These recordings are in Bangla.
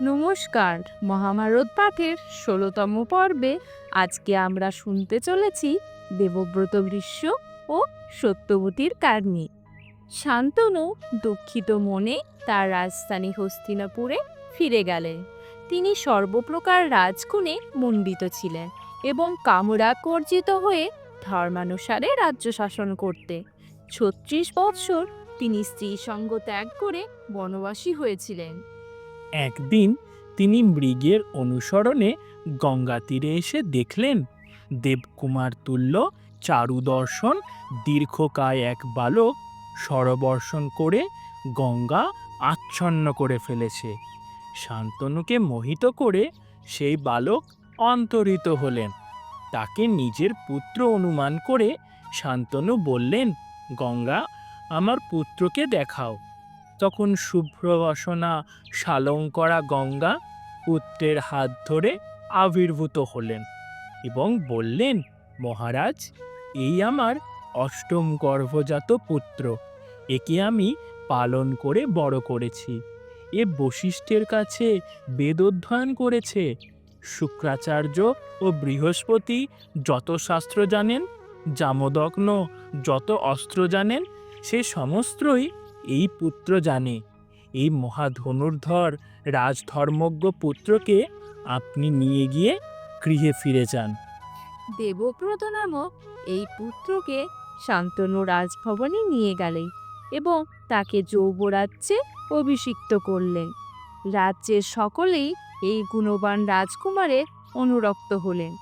নমস্কার, মহাভারত পাঠের ষোলোতম পর্বে আজকে আমরা শুনতে চলেছি দেবব্রত গ্রীষ্ম ও সত্যবতীর কাহিনী। শান্তনু দুঃখিত মনে তার রাজধানী হস্তিনাপুরে ফিরে গেলেন। তিনি সর্বপ্রকার রাজগুণে মণ্ডিত ছিলেন এবং কামরাকর্জিত হয়ে ধর্মানুসারে রাজ্য শাসন করতে। ছত্রিশ বৎসর তিনি স্ত্রী সঙ্গ ত্যাগ করে বনবাসী হয়েছিলেন। একদিন তিনি মৃগের অনুসরণে গঙ্গা তীরে এসে দেখলেন, দেবকুমার তুল্য চারুদর্শন দীর্ঘকায় এক বালক সরবর্ষণ করে গঙ্গা আচ্ছন্ন করে ফেলেছে। শান্তনুকে মোহিত করে সেই বালক অন্তরিত হলেন। তাকে নিজের পুত্র অনুমান করে শান্তনু বললেন, গঙ্গা, আমার পুত্রকে দেখাও। তখন শুভ্র বসনা শালঙ্করা গঙ্গা পুত্রের হাত ধরে আবির্ভূত হলেন এবং বললেন, মহারাজ, এই আমার অষ্টম গর্ভজাত পুত্র, একে আমি পালন করে বড় করেছি। এ বশিষ্ঠের কাছে বেদ অধ্যয়ন করেছে। শুক্রাচার্য ও বৃহস্পতি যত শাস্ত্র জানেন, জামদগ্ন যত অস্ত্র জানেন, সে সমস্তই এই পুত্র জানে। এই মহাধনুর্ধর রাজধর্মজ্ঞ পুত্রকে আপনি নিয়ে গিয়ে গৃহে ফিরে যান। দেবব্রত নামক এই পুত্রকে শান্তনু রাজভবনে নিয়ে গেলেন এবং তাকে যৌবরাজ্যে অভিষিক্ত করলেন। রাজ্যের সকলেই এই গুণবান রাজকুমারের অনুরক্ত হলেন।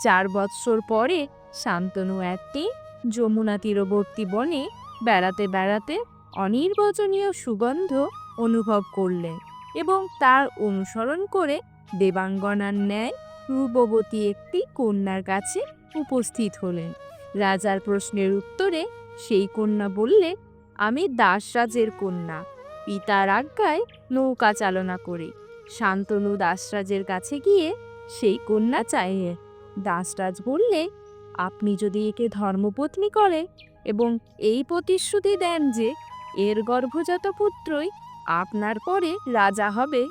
চার বৎসর পরে শান্তনু একটি যমুনা তীরবর্তী বনে বেড়াতে বেড়াতে অনির্বচনীয় সুগন্ধ অনুভব করলেন এবং তার অনুসরণ করে দেবাঙ্গনার ন্যায় রূপবতী একটি কন্যার কাছে উপস্থিত হলেন। রাজার প্রশ্নের উত্তরে সেই কন্যা বললে, আমি দাসরাজের কন্যা। পিতার আজ্ঞায় নৌকা চালনা করে। শান্তনু দাসরাজের কাছে গিয়ে সেই কন্যা চাইয়ে দাসরাজ বললে, আপনি যদি একে ধর্মপত্নী করে এবং এই প্রতিশ্রুতি দেন যে এর গর্ভজাত পুত্রই আপনার পরে রাজা হবে,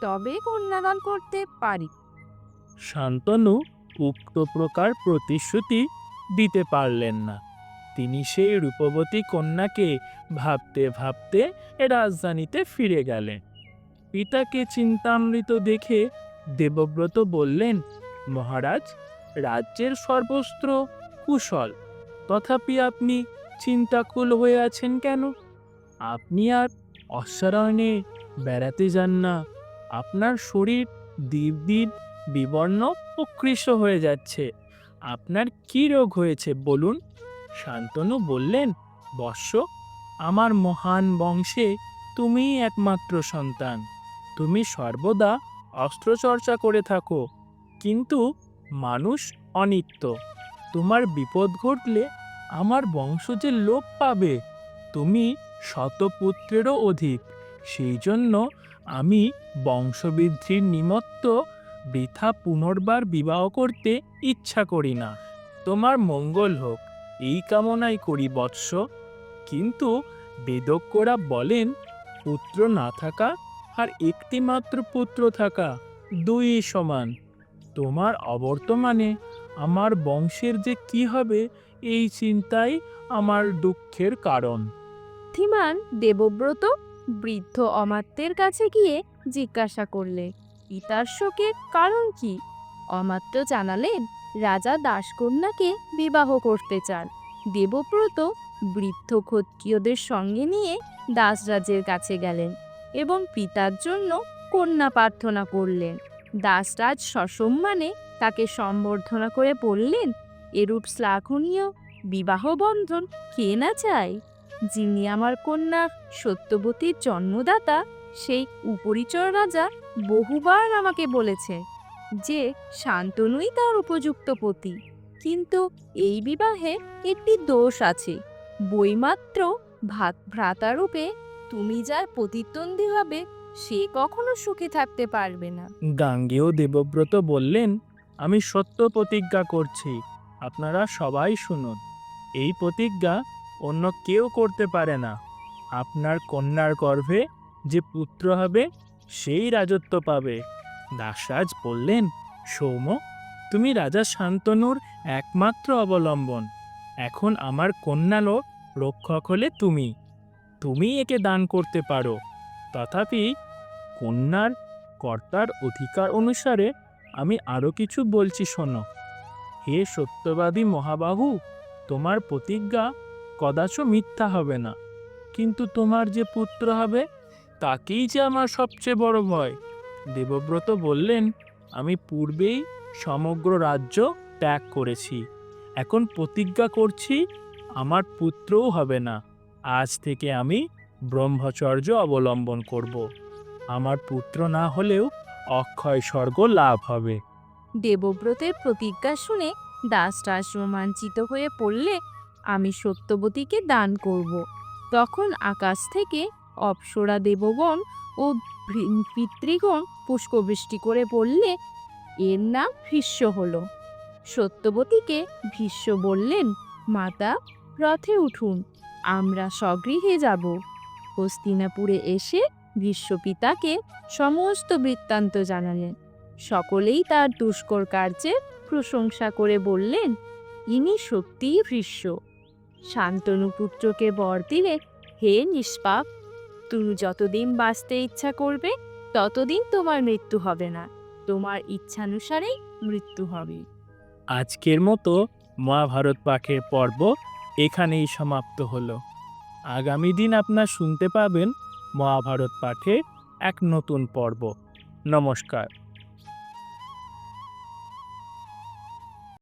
তবে কন্যাদান করতে পারি। শান্তনু উক্ত প্রকার প্রতিশ্রুতি দিতে পারলেন না। তিনি সেই রূপবতী কন্যাকে ভাবতে ভাবতে রাজধানীতে ফিরে গেলেন। পিতাকে চিন্তামৃত দেখে দেবব্রত বললেন, মহারাজ, রাজ্যের সর্বস্ত্র কুশল। তথাপি আপনি চিন্তাকুল হয়ে আছেন কেন? আপনি আর অশ্বারণ্যে বেড়াতে যান না। আপনার শরীর দিন দিন বিবর্ণ কৃশ হয়ে যাচ্ছে। আপনার কি রোগ হয়েছে বলুন? শান্তনু বললেন, বৎস, আমার মহান বংশে তুমিই একমাত্র সন্তান। তুমি সর্বদা অস্ত্রচর্চা করে থাকো, কিন্তু মানুষ অনিত্য। তোমার বিপদ ঘটলে আমার বংশ যে লোপ পাবে, তুমি শতপুত্রেরও অধিক। সেই জন্য আমি বংশবৃদ্ধির নিমিত্ত বৃথা পুনর্বার বিবাহ করতে ইচ্ছা করি না। তোমার মঙ্গল হোক, এই কামনাই করি বৎস। কিন্তু বেদজ্ঞরা বলেন, পুত্র না থাকা আর একটিমাত্র পুত্র থাকা দুই সমান। তোমার অবর্তমানে আমার বংশের যে কি হবে, এই চিন্তাই আমার দুঃখের কারণ। ধীমান দেবব্রত বৃদ্ধ অমাত্যের কাছে গিয়ে জিজ্ঞাসা করলে, পিতার শোকের কারণ কি? অমাত্য জানালেন, রাজা দাসকন্যাকে বিবাহ করতে চান। দেবব্রত বৃদ্ধ ক্ষত্রিয়দের সঙ্গে নিয়ে দাসরাজের কাছে গেলেন এবং পিতার জন্য কন্যা প্রার্থনা করলেন। দাসরাজ সসম্মানে তাকে সম্বর্ধনা করে বললেন, এরূপ শ্লাঘনীয় বিবাহ বন্ধন কে না চায়? যিনি আমার কন্যা, সত্যবতীর জন্মদাতা, সেই উপরিচর রাজা বহুবার আমাকে বলেছে যে, শান্তনুই তার উপযুক্ত পতি। কিন্তু এই বিবাহে একটি দোষ আছে। বইমাত্র ভাত ভ্রাতারূপে তুমি যার প্রতিদ্বন্দ্বী হবে, সে কখনো সুখে থাকতে পারবে না। গাঙ্গেয় দেবব্রত বললেন, আমি সত্য প্রতিজ্ঞা করছি। আপনারা সবাই শুনুন। এই প্রতিজ্ঞা অন্য কেউ করতে পারে না। আপনার কন্যার গর্ভে যে পুত্র হবে, সেই রাজত্ব পাবে। দাসরাজ বললেন সৌম তুমি রাজা শান্তনুর একমাত্র অবলম্বন। এখন আমার কন্যালো রক্ষক হলে তুমি। তুমি একে দান করতে পারো। তথাপি কন্যার কর্তার অধিকার অনুসারে আমি আরও কিছু বলছি শোনো। হে সত্যবাদী মহাবাহু, তোমার প্রতিজ্ঞা কদাচ মিথ্যা হবে না। কিন্তু তোমার যে পুত্র হবে, তাকেই যে আমার সবচেয়ে বড় ভয়। দেবব্রত বললেন, আমি পূর্বেই সমগ্র রাজ্য ত্যাগ করেছি। এখন প্রতিজ্ঞা করছি, আমার পুত্রও হবে না। আজ থেকে আমি ব্রহ্মচর্য অবলম্বন করব। আমার পুত্র না হলেও অক্ষয় স্বর্গ লাভ হবে। দেবব্রতের প্রতিজ্ঞা শুনে দাসরাজ রোমাঞ্চিত হয়ে পড়লে আমি সত্যবতীকে দান করব। তখন আকাশ থেকে অপ্সরা দেবগণ ও পিতৃগণ পুষ্পবৃষ্টি করে বললে, এর নাম ভীষ্ম হল। সত্যবতীকে ভীষ্ম বললেন, মাতা, রথে উঠুন, আমরা স্বগৃহে যাব। হস্তিনাপুরে এসে ভীষ্ম পিতাকে সমস্ত বৃত্তান্ত জানালেন। সকলেই তার দুষ্কর কার্যের প্রশংসা করে বললেন, ইনি সত্যিই ভৃষ্য শান্তনু পুত্রকে বর দিলে হে নিষ্পাপ, তুমি যতদিন বাঁচতে ইচ্ছা করবে, ততদিন তোমার মৃত্যু হবে না। তোমার ইচ্ছানুসারেই মৃত্যু হবে। আজকের মতো মহাভারত পাঠের পর্ব এখানেই সমাপ্ত হলো। আগামী দিন আপনার শুনতে পাবেন মহাভারত পাঠে এক নতুন পর্ব। নমস্কার।